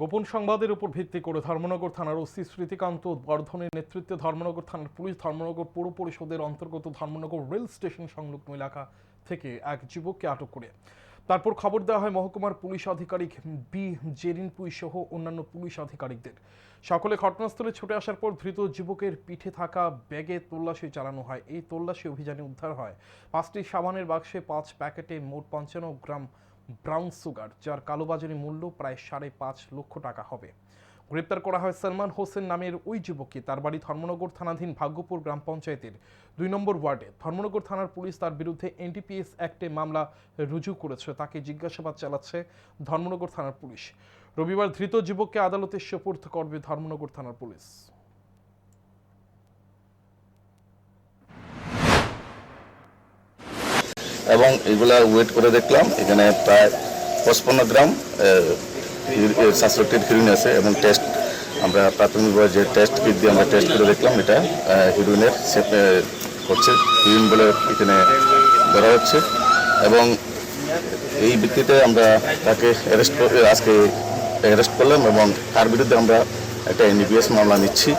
গোপন সংবাদের উপর ভিত্তি করে ধর্মনগর থানার ওসি স্মৃতিকান্ত বর্ধনের নেতৃত্বে ধর্মনগর থানার পুলিশ ধর্মনগর পৌর পরিষদের অন্তর্গত ধর্মনগর রেল স্টেশন সংলগ্ন এলাকা থেকে এক যুবককে আটক করে। তারপর খবর দেওয়া হয় মহকুমার পুলিশ আধিকারিক বি জেরিনপুই সহ অন্যান্য পুলিশ আধিকারিকদের। সকলে ঘটনাস্থলে ছুটে আসার পর ধৃত যুবকের পিঠে থাকা ব্যাগে তল্লাশি চালানো হয়। এই তল্লাশি অভিযানে উদ্ধার হয়। পাঁচটি সাবানের বাক্সে পাঁচ প্যাকেটে মোট পঞ্চান্ন গ্রাম ব্রাউন সুগার, যার কালোবাজারি মূল্য প্রায় সাড়ে পাঁচ লক্ষ টাকা হবে। গ্রেপ্তার করা হয় সলমান হোসেন নামের ওই যুবককে। তার বাড়ি ধর্মনগর থানাধীন ভাগ্যপুর গ্রাম পঞ্চায়েতের দুই নম্বর ওয়ার্ডে। ধর্মনগর থানার পুলিশ তার বিরুদ্ধে এনটিপিএস অ্যাক্টে মামলা রুজু করেছে, তাকে জিজ্ঞাসাবাদ চালাচ্ছে ধর্মনগর থানার পুলিশ। রবিবার ধৃত যুবককে আদালতে সোপর্দ করবে ধর্মনগর থানার পুলিশ। এবং এগুলা ওয়েট করে দেখলাম। এখানে প্রায় পঁচপন্ন গ্রাম সাসপেক্টেড হিরোইন আছে এবং টেস্ট আমরা প্রাথমিকভাবে যে টেস্ট কিট দিয়ে আমরা টেস্ট করে দেখলাম, এটা হিরোইনের হচ্ছে হিরোইন বলে এখানে ধরা হচ্ছে। এবং এই ভিত্তিতে আমরা তাকে অ্যারেস্ট আজকে অ্যারেস্ট করলাম এবং তার বিরুদ্ধে আমরা একটা এনডিপিএস মামলা নিচ্ছি।